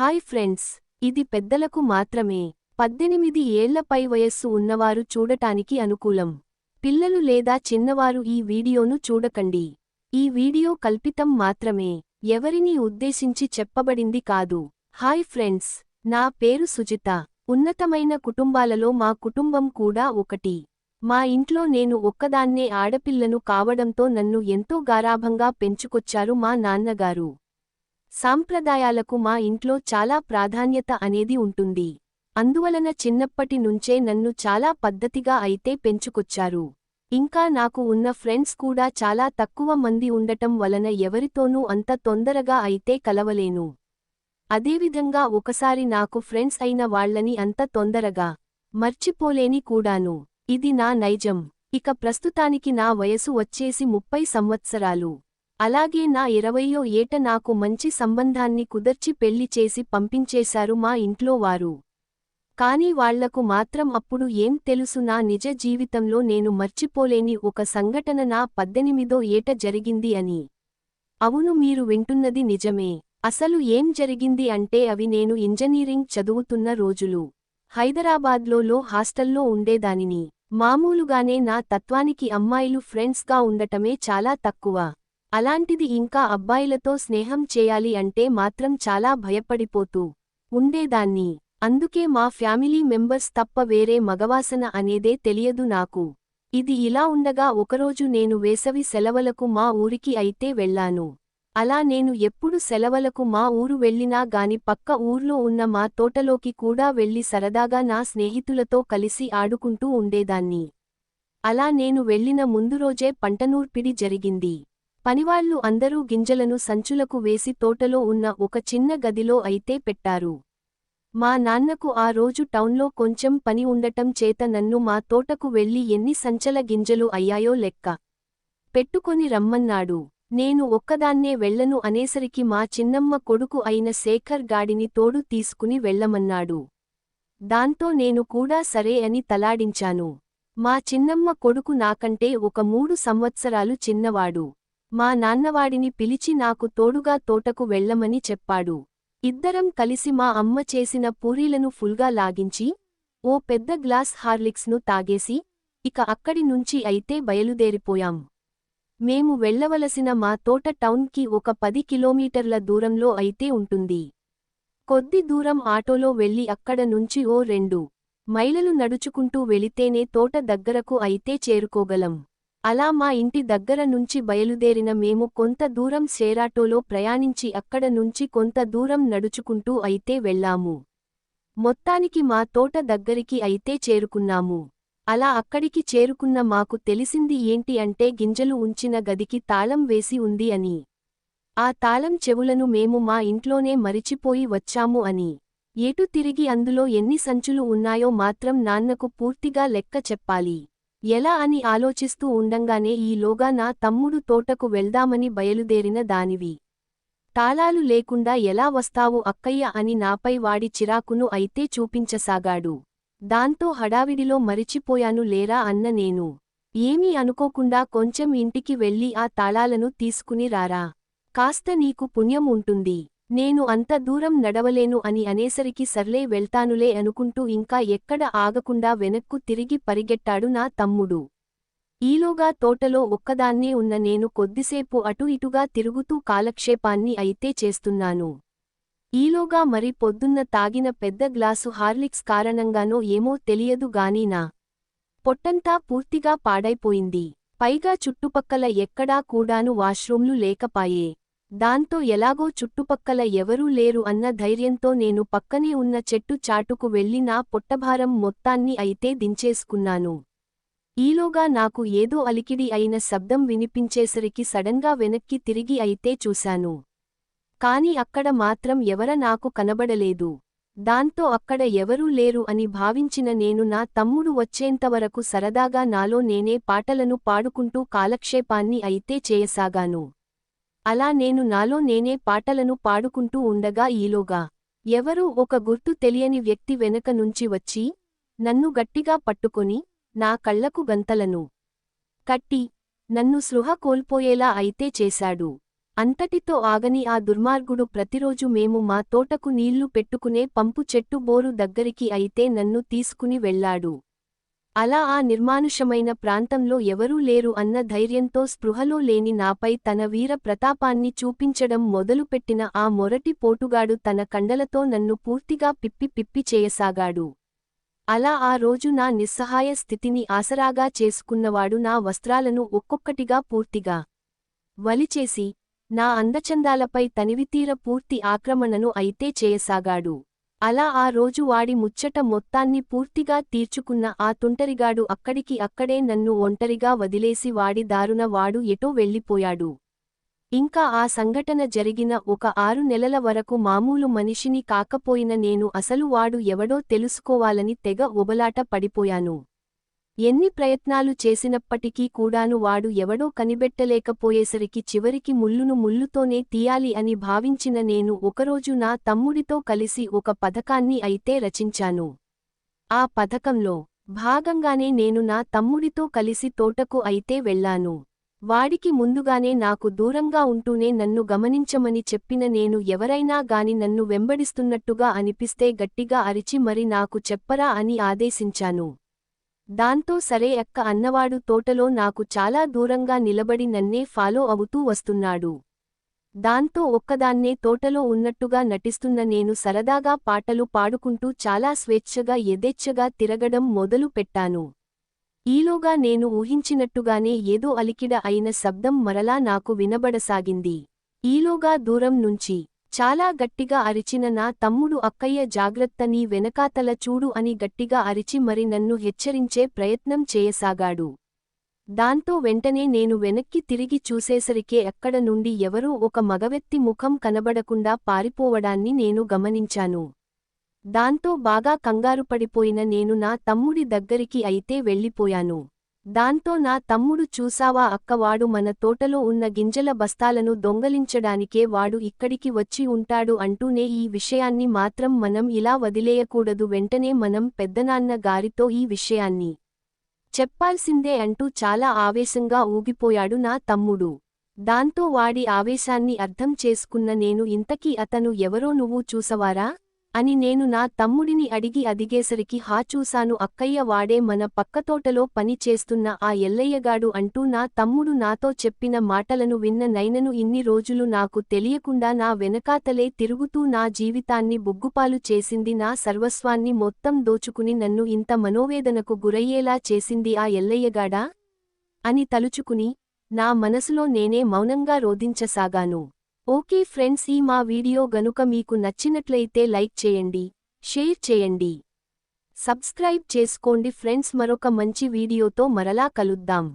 Hi friends ఇది పెద్దలకు మాత్రమే. పద్దెనిమిది ఏళ్ళపై వయస్సు ఉన్నవారు చూడటానికి అనుకూలం. పిల్లలు లేదా చిన్నవారు ఈ వీడియోను చూడకండి. ఈ వీడియో కల్పితం మాత్రమే. ఎవరినీ ఉద్దేశించి చెప్పబడింది కాదు. హాయ్ ఫ్రెండ్స్ నా పేరు సుజిత. ఉన్నతమైన కుటుంబాలలో మా కుటుంబం కూడా ఒకటి. మా ఇంట్లో నేను ఒక్కదాన్నే ఆడపిల్లను కావడంతో నన్ను ఎంతో గారాభంగా పెంచుకొచ్చారు మా నాన్నగారు. సాంప్రదాయాలకు మా ఇంట్లో చాలా ప్రాధాన్యత అనేది ఉంటుంది. అందువలన చిన్నప్పటి నుంచే నన్ను చాలా పద్ధతిగా అయితే పెంచుకొచ్చారు. ఇంకా నాకు ఉన్న ఫ్రెండ్స్ కూడా చాలా తక్కువ మంది ఉండటం వలన ఎవరితోనూ అంత తొందరగా అయితే కలవలేను. అదేవిధంగా ఒకసారి నాకు ఫ్రెండ్స్ అయిన వాళ్ళని అంత తొందరగా మర్చిపోలేని కూడాను. ఇది నా నైజం. ఇక ప్రస్తుతానికి నా వయసు వచ్చేసి ముప్పై సంవత్సరాలు. అలాగే నా ఇరవయ్యో ఏట నాకు మంచి సంబంధాన్ని కుదర్చి పెళ్ళి చేసి పంపించేశారు మా ఇంట్లో వారు. కాని వాళ్ళకు మాత్రం అప్పుడు ఏం తెలుసు నా నిజ జీవితంలో నేను మర్చిపోలేని ఒక సంఘటన నా పద్దెనిమిదో ఏట జరిగింది అని. అవును మీరు వింటున్నది నిజమే. అసలు ఏం జరిగింది అంటే అవి నేను ఇంజనీరింగ్ చదువుతున్న రోజులు. హైదరాబాద్లో లో హాస్టల్లో ఉండేదానిని. మామూలుగానే నా తత్వానికి అమ్మాయిలు ఫ్రెండ్స్గా ఉండటమే చాలా తక్కువ. అలాంటిది ఇంకా అబ్బాయిలతో స్నేహం చేయాలి అంటే మాత్రం చాలా భయపడిపోతూ ఉండేదాన్ని. అందుకే మా ఫ్యామిలీ మెంబర్స్ తప్ప వేరే మగవాసన అనేదే తెలియదు నాకు. ఇది ఇలా ఉండగా ఒకరోజు నేను వేసవి సెలవులకు మా ఊరికి అయితే వెళ్ళాను అలా నేను ఎప్పుడు సెలవులకు మా ఊరు వెళ్ళినా గాని పక్క ఊర్లో ఉన్న మా తోటలోకి కూడా వెళ్ళి సరదాగా నా స్నేహితులతో కలిసి ఆడుకుంటూ ఉండేదాన్ని. అలా నేను వెళ్ళిన ముందు రోజే పంటనూర్పిడి జరిగింది. పనివాళ్ళు అందరూ గింజలను సంచులకు వేసి తోటలో ఉన్న ఒక చిన్న గదిలో అయితే పెట్టారు. మా నాన్నకు ఆ రోజు టౌన్లో కొంచెం పని ఉండటం చేత నన్ను మా తోటకు వెళ్ళి ఎన్ని సంచల గింజలు అయ్యాయో లెక్క పెట్టుకొని రమ్మన్నాడు. నేను ఒక్కదాన్నే వెళ్ళను అనేసరికి మా చిన్నమ్మ కొడుకు అయిన శేఖర్ గాడిని తోడు తీసుకుని వెళ్ళమన్నాడు దాంతో నేను కూడా సరే అని తలాడించాను. మా చిన్నమ్మ కొడుకు నాకంటే ఒక మూడు సంవత్సరాలు చిన్నవాడు. మా నాన్నవాడిని పిలిచి నాకు తోడుగా తోటకు వెళ్ళమని చెప్పాడు. ఇద్దరం కలిసి మా అమ్మ చేసిన పూరీలను ఫుల్గా లాగించి ఓ పెద్ద గ్లాస్ హార్లిక్స్ను తాగేసి ఇక అక్కడి నుంచి అయితే బయలుదేరిపోయాం. మేము వెళ్ళవలసిన మా తోట టౌన్కి ఒక పది కిలోమీటర్ల దూరంలో అయితే ఉంటుంది. కొద్ది దూరం ఆటోలో వెళ్ళి అక్కడ నుంచి ఓ రెండు మైలలు నడుచుకుంటూ వెళితేనే తోట దగ్గరకు అయితే చేరుకోగలం. అలా మా ఇంటి దగ్గర నుంచి బయలుదేరిన మేము కొంత దూరం షేరాటోలో ప్రయాణించి అక్కడ నుంచి కొంత దూరం నడుచుకుంటూ అయితే వెళ్ళాము మొత్తానికి మా తోట దగ్గరికి అయితే చేరుకున్నాము. అలా అక్కడికి చేరుకున్న మాకు తెలిసింది ఏంటి అంటే గింజలు ఉంచిన గదికి తాళం వేసి ఉంది అని. ఆ తాళం చెవులను మేము మా ఇంట్లోనే మరిచిపోయి వచ్చాము అని. ఏటు తిరిగి అందులో ఎన్ని సంచులు ఉన్నాయో మాత్రం నాన్నకు పూర్తిగా లెక్క చెప్పాలి. ఎలా అని ఆలోచిస్తూ ఉండంగానే ఈలోగా నా తమ్ముడు తోటకు వెళ్దామని బయలుదేరిన దానివి. తాళాలు లేకుండా ఎలా వస్తావు అక్కయ్య అని నాపై వాడి చిరాకును అయితే చూపించసాగాడు. దాంతో హడావిడిలో మరిచిపోయాను లేరా అన్న నేను. ఏమీ అనుకోకుండా కొంచెం ఇంటికి వెళ్ళి ఆ తాళాలను తీసుకుని రారా. కాస్త నీకు పుణ్యం ఉంటుంది. నేను అంత దూరం నడవలేను అని అనేసరికి సర్లే వెళ్తానులే అనుకుంటూ ఇంకా ఎక్కడ ఆగకుండా వెనక్కు తిరిగి పరిగెట్టాడు నా తమ్ముడు. ఈలోగా తోటలో ఒక్కదాన్నే ఉన్న నేను కొద్దిసేపు అటు ఇటుగా తిరుగుతూ కాలక్షేపాన్ని అయితే చేస్తున్నాను. ఈలోగా మరి పొద్దున్న తాగిన పెద్ద గ్లాసు హార్లిక్స్ కారణంగానో ఏమో తెలియదు గానీనా పొట్టంతా పూర్తిగా పాడైపోయింది. పైగా చుట్టుపక్కల ఎక్కడా కూడాను వాష్రూంలు లేకపాయే. దాంతో ఎలాగో చుట్టుపక్కల ఎవరూ లేరు అన్న ధైర్యంతో నేను పక్కనే ఉన్న చెట్టు చాటుకు వెళ్ళి నా పొట్టభారం మొత్తాన్ని అయితే దించేసుకున్నాను. ఈలోగా నాకు ఏదో అలికిడి అయిన శబ్దం వినిపించేసరికి సడన్గా వెనక్కి తిరిగి అయితే చూశాను. కాని అక్కడ మాత్రం ఎవర నాకు కనబడలేదు. దాంతో అక్కడ ఎవరూ లేరు అని భావించిన నేను నా తమ్ముడు వచ్చేంతవరకు సరదాగా నాలో నేనే పాటలను పాడుకుంటూ కాలక్షేపాన్ని అయితే చేయసాగాను. అలా నేను నాలో నేనే పాటలను పాడుకుంటూ ఉండగా ఈలోగా ఎవరూ ఒక గుర్తు తెలియని వ్యక్తి వెనక నుంచి వచ్చి నన్ను గట్టిగా పట్టుకొని నా కళ్ళకు గంతలను కట్టి నన్ను సృహ కోల్పోయేలా అయితే చేశాడు. అంతటితో ఆగని ఆ దుర్మార్గుడు ప్రతిరోజు మేము మా తోటకు నీళ్ళు పెట్టుకునే పంపు చెట్టు బోరు దగ్గరికి అయితే నన్ను తీసుకుని వెళ్ళాడు. అలా ఆ నిర్మానుషమైన ప్రాంతంలో ఎవరూ లేరు అన్న ధైర్యంతో స్పృహలో లేని నాపై తన వీర ప్రతాపాన్ని చూపించడం మొదలుపెట్టిన ఆ మొరటి పోటుగాడు తన కండలతో నన్ను పూర్తిగా పిప్పి పిప్పి చేయసాగాడు. అలా ఆ రోజు నా నిస్సహాయ స్థితిని ఆసరాగా చేసుకున్నవాడు నా వస్త్రాలను ఒక్కొక్కటిగా పూర్తిగా వలిచేసి నా అందచందాలపై తనివితీర పూర్తి ఆక్రమణను అయితే చేయసాగాడు. అలా ఆ రోజు వాడి ముచ్చట మొత్తాన్ని పూర్తిగా తీర్చుకున్న ఆ తుంటరిగాడు అక్కడికి అక్కడే నన్ను ఒంటరిగా వదిలేసి వాడి దారున వాడు ఎటో వెళ్ళిపోయాడు. ఇంకా ఆ సంఘటన జరిగిన ఒక ఆరు నెలల వరకు మామూలు మనిషిని కాకపోయిన నేను అసలు వాడు ఎవడో తెలుసుకోవాలని తెగ ఒబలాట పడిపోయాను. ఎన్ని ప్రయత్నాలు చేసినప్పటికీ కూడాను వాడు ఎవడో కనిబెట్టలేకపోయేసరికి చివరికి ముల్లును ముల్లుతోనే తీయాలి అని భావించిన నేను ఒకరోజు నా తమ్ముడితో కలిసి ఒక పథకాన్ని అయితే రచించాను. ఆ పథకంలో భాగంగానే నేను నా తమ్ముడితో కలిసి తోటకు అయితే వెళ్ళాను వాడికి ముందుగానే నాకు దూరంగా ఉంటూనే నన్ను గమనించమని చెప్పిన నేను ఎవరైనా గాని నన్ను వెంబడిస్తున్నట్టుగా అనిపిస్తే గట్టిగా అరిచి మరి నాకు చెప్పరా అని ఆదేశించాను. దాంతో సరే అక్క అన్నవాడు తోటలో నాకు చాలా దూరంగా నిలబడి నన్నే ఫాలో అవుతూ వస్తున్నాడు. దాంతో ఒక్కదాన్నే తోటలో ఉన్నట్టుగా నటిస్తున్న నేను సరదాగా పాటలు పాడుకుంటూ చాలా స్వేచ్ఛగా యథేచ్ఛగా తిరగడం మొదలు పెట్టాను. ఈలోగా నేను ఊహించినట్టుగానే ఏదో అలికిడ అయిన శబ్దం మరలా నాకు వినబడసాగింది. ఈలోగా దూరం నుంచి చాలా గట్టిగా అరిచిన నా తమ్ముడు అక్కయ్య జాగ్రత్త నీ వెనకాతల చూడు అని గట్టిగా అరిచి మరి నన్ను హెచ్చరించే ప్రయత్నం చేయసాగాడు. దాంతో వెంటనే నేను వెనక్కి తిరిగి చూసేసరికే అక్కడ నుండి ఎవరో ఒక మగవెత్తి ముఖం కనబడకుండా పారిపోవడాన్ని నేను గమనించాను. దాంతో బాగా కంగారుపడిపోయిన నేను నా తమ్ముడి దగ్గరికి అయితే వెళ్ళిపోయాను. దాంతో నా తమ్ముడు చూసావా అక్కవాడు మన తోటలో ఉన్న గింజల బస్తాలను దొంగలించడానికే వాడు ఇక్కడికి వచ్చి ఉంటాడు అంటూనే ఈ విషయాన్ని మాత్రం మనం ఇలా వదిలేయకూడదు వెంటనే మనం పెద్దనాన్న గారితో ఈ విషయాన్ని చెప్పాల్సిందే అంటూ చాలా ఆవేశంగా ఊగిపోయాడు నా తమ్ముడు. దాంతో వాడి ఆవేశాన్ని అర్థం చేసుకున్న నేను ఇంతకీ అతను ఎవరో నువ్వు చూసవారా? అని నేను నా తమ్ముడిని అడిగి అదిగేసరికి హా చూశాను అక్కయ్య వాడే మన పక్కతోటలో పని చేస్తున్న ఆ ఎల్లయ్యగాడు అంటూ నా తమ్ముడు నాతో చెప్పిన మాటలను విన్న నైనను ఇన్ని రోజులు నాకు తెలియకుండా నా వెనకాతలే తిరుగుతూ నా జీవితాన్ని బుగ్గుపాలు చేసింది నా సర్వస్వాన్ని మొత్తం దోచుకుని నన్ను ఇంత మనోవేదనకు గురయ్యేలా చేసింది ఆ ఎల్లయ్యగాడా? అని తలుచుకుని నా మనసులో నేనే మౌనంగా రోధించసాగాను. ఓకే ఫ్రెండ్స్ ఈ మా వీడియో గనుక మీకు నచ్చినట్లయితే లైక్ చేయండి షేర్ చేయండి. సబ్స్క్రైబ్ చేసుకోండి ఫ్రెండ్స్ మరొక మంచి వీడియోతో మరలా కలుద్దాం.